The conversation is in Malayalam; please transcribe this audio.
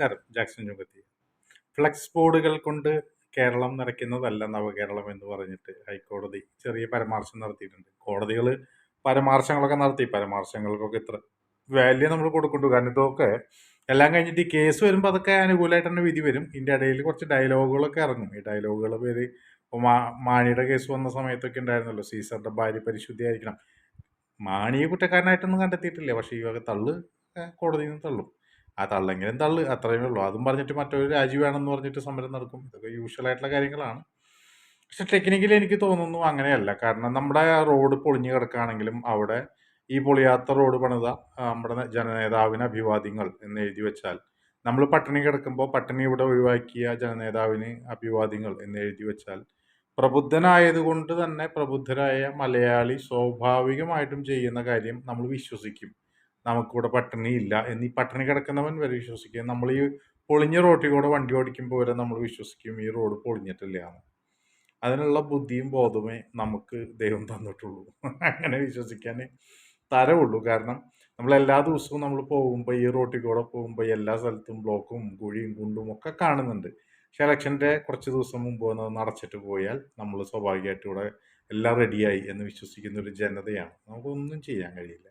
ജാക്സൺ ചുങ്കത്തി ഫ്ലക്സ് ബോർഡുകൾ കൊണ്ട് കേരളം നിറയ്ക്കുന്നതല്ല നവകേരളം എന്ന് പറഞ്ഞിട്ട് ഹൈക്കോടതി ചെറിയ പരാമർശം നടത്തിയിട്ടുണ്ട്. കോടതികൾ പരാമർശങ്ങളൊക്കെ നടത്തി. പരാമർശങ്ങൾക്കൊക്കെ ഇത്ര വാല്യൂ നമ്മൾ കൊടുക്കുന്നുണ്ട്. കാരണം ഇതൊക്കെ എല്ലാം കഴിഞ്ഞിട്ട് കേസ് വരുമ്പോൾ അതൊക്കെ അനുകൂലമായിട്ട് തന്നെ വിധി വരും. ഇതിന്റെ ഇടയിൽ കുറച്ച് ഡയലോഗുകളൊക്കെ ഇറങ്ങും. ഈ ഡയലോഗുകൾ പേര് ഇപ്പോൾ മാ മാണിയുടെ കേസ് വന്ന സമയത്തൊക്കെ ഉണ്ടായിരുന്നല്ലോ. സീസറിന്റെ ഭാര്യ പരിശുദ്ധിയായിരിക്കണം മാണിയെ കുറ്റക്കാരനായിട്ടൊന്നും കണ്ടെത്തിയിട്ടില്ല. പക്ഷേ ഈ വക തള്ള് കോടതിയിൽ നിന്ന് തള്ളും. ആ തള്ളെങ്കിലും തള്ളു അത്രയേ ഉള്ളൂ. അതും പറഞ്ഞിട്ട് മറ്റൊരു രാജി വേണമെന്ന് പറഞ്ഞിട്ട് സമരം നടക്കും. ഇതൊക്കെ യൂഷ്വൽ ആയിട്ടുള്ള കാര്യങ്ങളാണ്. പക്ഷെ ടെക്നിക്കലി എനിക്ക് തോന്നുന്നു അങ്ങനെയല്ല. കാരണം നമ്മുടെ റോഡ് പൊളിഞ്ഞു കിടക്കുകയാണെങ്കിലും അവിടെ ഈ പൊളിയാത്ത റോഡ് പണിത നമ്മുടെ ജനനേതാവിന് അഭിവാദ്യങ്ങൾ എന്ന് എഴുതി വെച്ചാൽ നമ്മൾ പട്ടിണി കിടക്കുമ്പോൾ പട്ടിണി ഇവിടെ ഒഴിവാക്കിയ ജനനേതാവിന് അഭിവാദ്യങ്ങൾ എന്ന് എഴുതി വെച്ചാൽ പ്രബുദ്ധനായതുകൊണ്ട് തന്നെ പ്രബുദ്ധരായ മലയാളി സ്വാഭാവികമായിട്ടും ചെയ്യുന്ന കാര്യം നമ്മൾ വിശ്വസിക്കും. നമുക്കിവിടെ പട്ടിണി ഇല്ല എന്നീ പട്ടിണി കിടക്കുന്നവൻ വരെ വിശ്വസിക്കും. നമ്മൾ ഈ പൊളിഞ്ഞ റോട്ടിൽ കൂടെ വണ്ടി ഓടിക്കുമ്പോൾ വരെ നമ്മൾ വിശ്വസിക്കും ഈ റോഡ് പൊളിഞ്ഞിട്ടില്ല എന്ന്. അതിനുള്ള ബുദ്ധിയും ബോധമേ നമുക്ക് ദൈവം തന്നിട്ടുള്ളൂ. അങ്ങനെ വിശ്വസിക്കാൻ തരവുള്ളൂ. കാരണം നമ്മൾ എല്ലാ ദിവസവും നമ്മൾ പോകുമ്പോൾ ഈ റോട്ടിൽ കൂടെ പോകുമ്പോൾ എല്ലാ സ്ഥലത്തും ബ്ലോക്കും കുഴിയും കുണ്ടും ഒക്കെ കാണുന്നുണ്ട്. പക്ഷെ ഇലക്ഷന്റെ കുറച്ച് ദിവസം മുമ്പ് വന്ന് നടച്ചിട്ട് പോയാൽ നമ്മൾ സ്വാഭാവികമായിട്ടും ഇവിടെ എല്ലാം റെഡിയായി എന്ന് വിശ്വസിക്കുന്ന ഒരു ജനതയാണ്. നമുക്കൊന്നും ചെയ്യാൻ കഴിയില്ല.